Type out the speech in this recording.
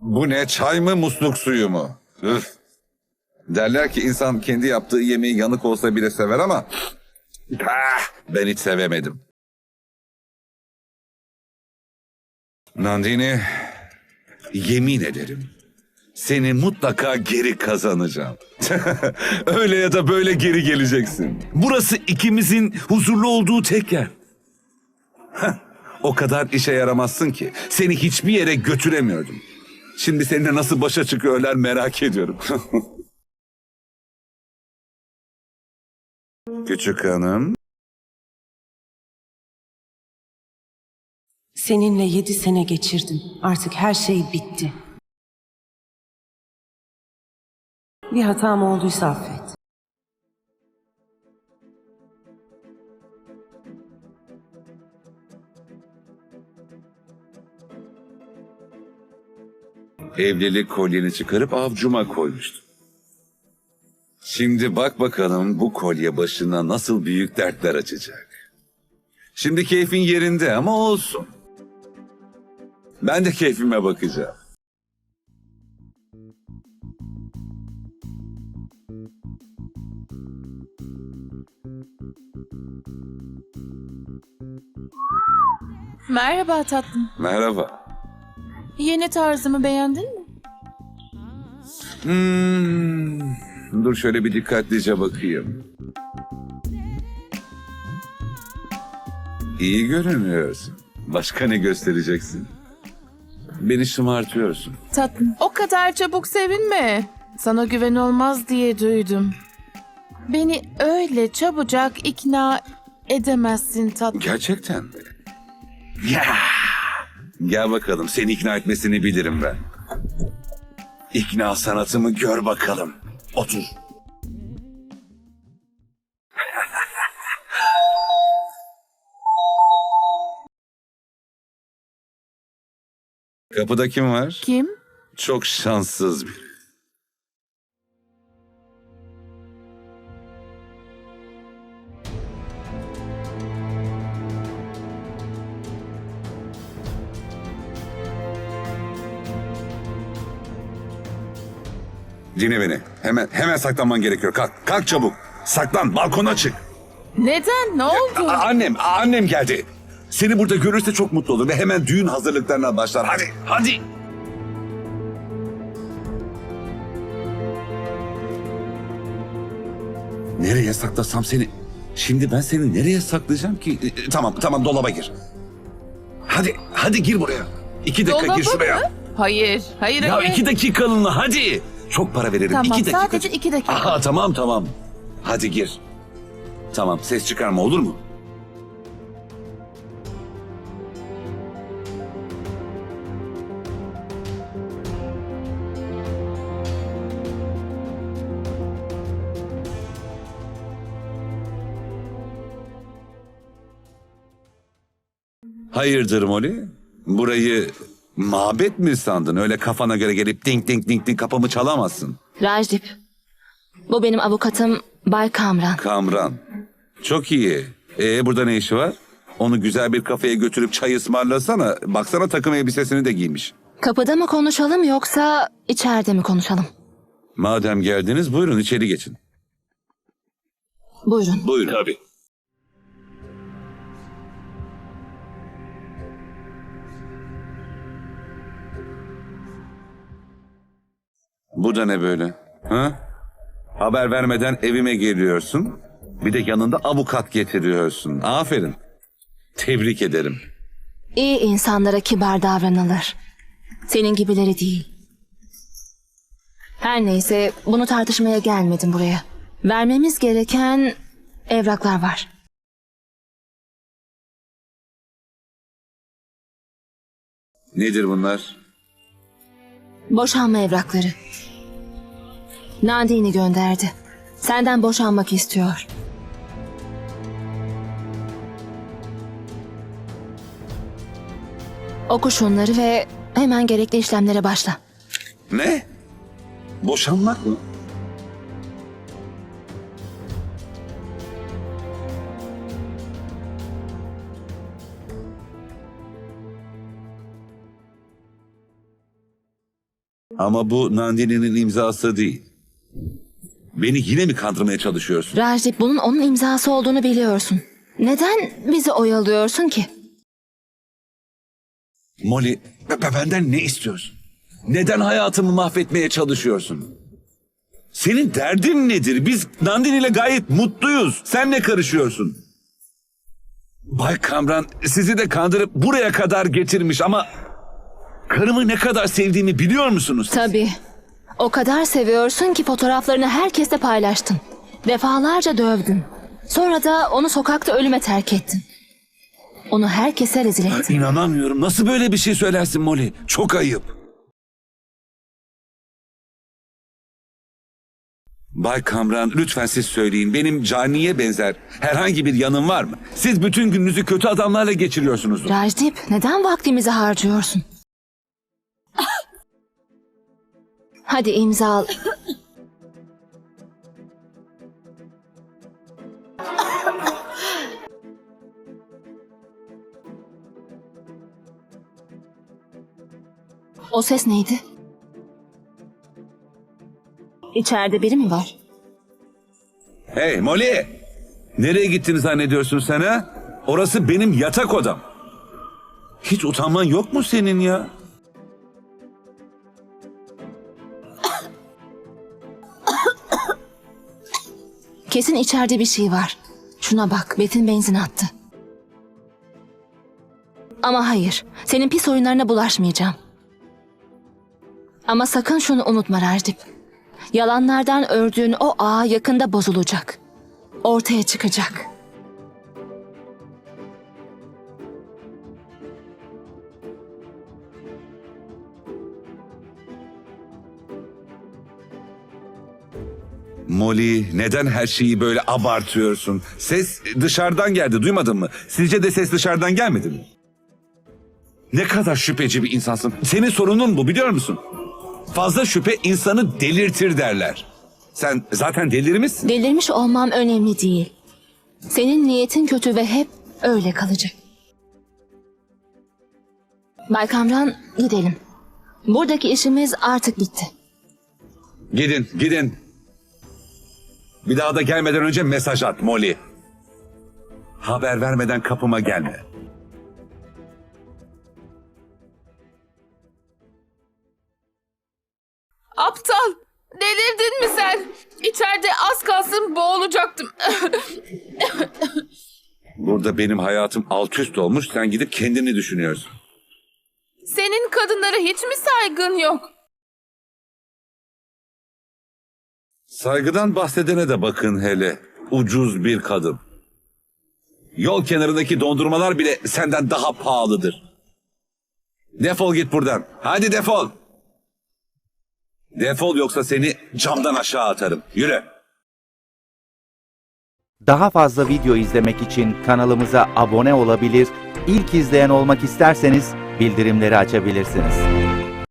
Bu ne çay mı musluk suyu mu? Üf. Derler ki insan kendi yaptığı yemeği yanık olsa bile sever ama Ah, ben hiç sevemedim. Nandini yemin ederim seni mutlaka geri kazanacağım. Öyle ya da böyle geri geleceksin. Burası ikimizin huzurlu olduğu tek yer. O kadar işe yaramazsın ki seni hiçbir yere götüremiyordum. Şimdi seninle nasıl başa çıkıyorlar merak ediyorum. Küçük hanım. Seninle yedi sene geçirdim. Artık her şey bitti. Bir hatam olduysa affet. Evlilik kolyeni çıkarıp avcuma koymuştum. Şimdi bak bakalım bu kolye başına nasıl büyük dertler açacak. Şimdi keyfin yerinde ama olsun. Ben de keyfime bakacağım. Merhaba tatlım. Merhaba. Yeni tarzımı beğendin mi? Hmm, dur şöyle bir dikkatlice bakayım. İyi görünüyorsun. Başka ne göstereceksin? Beni şımartıyorsun. Tatlım. O kadar çabuk sevinme. Sana güven olmaz diye duydum. Beni öyle çabucak ikna edemezsin tatlım. Gerçekten mi? Ya! Gel bakalım seni ikna etmesini bilirim ben. İkna sanatımı gör bakalım. Otur. Kapıda kim var? Kim? Çok şanssız biri. Dinle beni. Hemen hemen saklanman gerekiyor. Kalk, kalk çabuk. Saklan, balkona çık. Neden? Ne oldu? A- annem, annem geldi. Seni burada görürse çok mutlu olur ve hemen düğün hazırlıklarına başlar. Hadi, hadi. Nereye saklasam seni? Şimdi ben seni nereye saklayacağım ki? E, e, tamam, tamam dolaba gir. Hadi, hadi gir buraya. İki dakika Dolaba gir şuraya. mı? Hayır. Hayır Ya hayır. iki dakikalığına hadi. Çok para veririm. Tamam iki dakika. sadece iki dakika. Aha tamam tamam. Hadi gir. Tamam ses çıkarma olur mu? Hayırdır Molly? Burayı mabet mi sandın? Öyle kafana göre gelip ding ding ding ding kapımı çalamazsın. Rajdip. Bu benim avukatım Bay Kamran. Kamran. Çok iyi. Ee burada ne işi var? Onu güzel bir kafeye götürüp çay ısmarlasana. Baksana takım elbisesini de giymiş. Kapıda mı konuşalım yoksa içeride mi konuşalım? Madem geldiniz buyurun içeri geçin. Buyurun. Buyurun. Tabii. Bu da ne böyle? Ha? Haber vermeden evime geliyorsun. Bir de yanında avukat getiriyorsun. Aferin. Tebrik ederim. İyi insanlara kibar davranılır. Senin gibileri değil. Her neyse bunu tartışmaya gelmedim buraya. Vermemiz gereken evraklar var. Nedir bunlar? Boşanma evrakları. Nandini gönderdi. Senden boşanmak istiyor. Oku şunları ve hemen gerekli işlemlere başla. Ne? Boşanmak mı? Ama bu Nandini'nin imzası değil. Beni yine mi kandırmaya çalışıyorsun? Rajdip bunun onun imzası olduğunu biliyorsun. Neden bizi oyalıyorsun ki? Molly, b- b- benden ne istiyorsun? Neden hayatımı mahvetmeye çalışıyorsun? Senin derdin nedir? Biz Nandini ile gayet mutluyuz. Sen ne karışıyorsun? Bay Kamran sizi de kandırıp buraya kadar getirmiş ama... Karımı ne kadar sevdiğimi biliyor musunuz? Tabii. O kadar seviyorsun ki fotoğraflarını herkesle paylaştın. Defalarca dövdün. Sonra da onu sokakta ölüme terk ettin. Onu herkese rezil ettin. İnanamıyorum. Nasıl böyle bir şey söylersin Molly? Çok ayıp. Bay Kamran lütfen siz söyleyin. Benim caniye benzer herhangi bir yanım var mı? Siz bütün gününüzü kötü adamlarla geçiriyorsunuz. Rajdip neden vaktimizi harcıyorsun? Hadi imza al. O ses neydi? İçeride biri mi var? Hey Molly! Nereye gittiğini zannediyorsun sen ha? Orası benim yatak odam. Hiç utanman yok mu senin ya? Kesin içeride bir şey var. Şuna bak, Betin benzin attı. Ama hayır, senin pis oyunlarına bulaşmayacağım. Ama sakın şunu unutma Rajdip. Yalanlardan ördüğün o ağ yakında bozulacak. Ortaya çıkacak. Molly neden her şeyi böyle abartıyorsun? Ses dışarıdan geldi duymadın mı? Sizce de ses dışarıdan gelmedi mi? Ne kadar şüpheci bir insansın. Senin sorunun bu biliyor musun? Fazla şüphe insanı delirtir derler. Sen zaten delirmişsin. Delirmiş olmam önemli değil. Senin niyetin kötü ve hep öyle kalacak. Bay Kamran gidelim. Buradaki işimiz artık bitti. Gidin gidin. Bir daha da gelmeden önce mesaj at Molly. Haber vermeden kapıma gelme. Aptal! Delirdin mi sen? İçeride az kalsın boğulacaktım. Burada benim hayatım alt üst olmuş sen gidip kendini düşünüyorsun. Senin kadınlara hiç mi saygın yok? Saygıdan bahsedene de bakın hele. Ucuz bir kadın. Yol kenarındaki dondurmalar bile senden daha pahalıdır. Defol git buradan. Hadi defol. Defol yoksa seni camdan aşağı atarım. Yürü. Daha fazla video izlemek için kanalımıza abone olabilir, ilk izleyen olmak isterseniz bildirimleri açabilirsiniz.